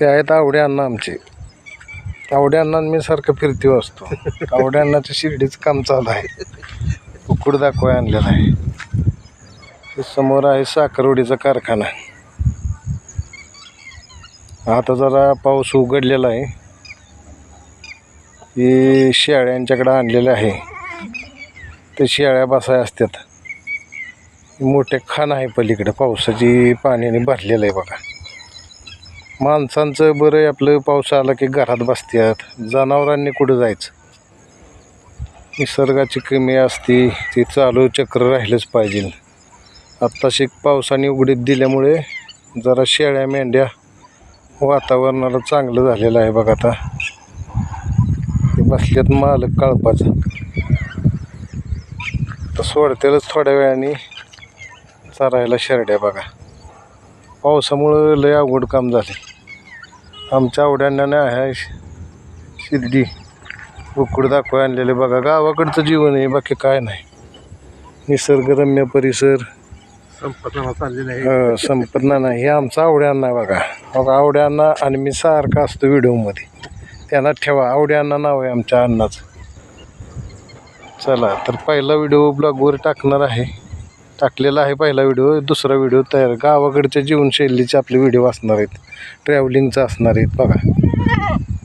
ते आहेत आवडे अण्णा आमचे. आवडे अण्णा मी सारखं फिरती असतो. आवडे अण्णाचं शिर्डीचं काम चालू आहे. उकूड दाखवाय आणलेला आहे. ते समोर आहे साखरवडीचा कारखाना. आता जरा पाऊस उघडलेला आहे. ही शेळ्यांच्याकडं आणलेलं आहे. ते शेळ्या बसाय असतात. मोठे खाण आहे पलीकडे. पावसाची पाण्याने भरलेलं आहे बघा. माणसांचं बरं आपलं. पाऊस आला की घरात बसतात जनावरांनी कुठं जायचं? निसर्गाची कमी असते ती चालू चक्र राहिलंच पाहिजे. आत्ताशी पावसाने उघडीत दिल्यामुळे जरा शेळ्या मेंढ्या वातावरणाला चांगलं झालेलं आहे बघा आता. ते बसल्यात मालक कळपाचं. तर सोडतेलच थोड्या वेळाने चरायला शेरड्या बघा. पावसामुळं लय अवघड काम झाले. आमच्या आवड्यांना आहे शिर्डी उकड दाखवा आणलेले. बघा गावाकडचं जीवन आहे बाकी काय नाही. निसर्गरम्य परिसर. चाललेलं आहे. संपन्ना नाही हे आमचा आवड्यांना बघा. बघा आवड्यांना आणि मी सारखा असतो व्हिडिओमध्ये. त्यांना ठेवा. आवड्यांना नाव आहे आमच्या अण्णाचं. चला तर पहिला व्हिडिओ ब्लॉगवर टाकणार आहे. टाकलेला आहे पहिला व्हिडिओ दुसरा व्हिडिओ तयार. गावाकडच्या जीवनशैलीचे आपले व्हिडिओ असणार आहेत. ट्रॅव्हलिंगचा असणार आहेत बघा.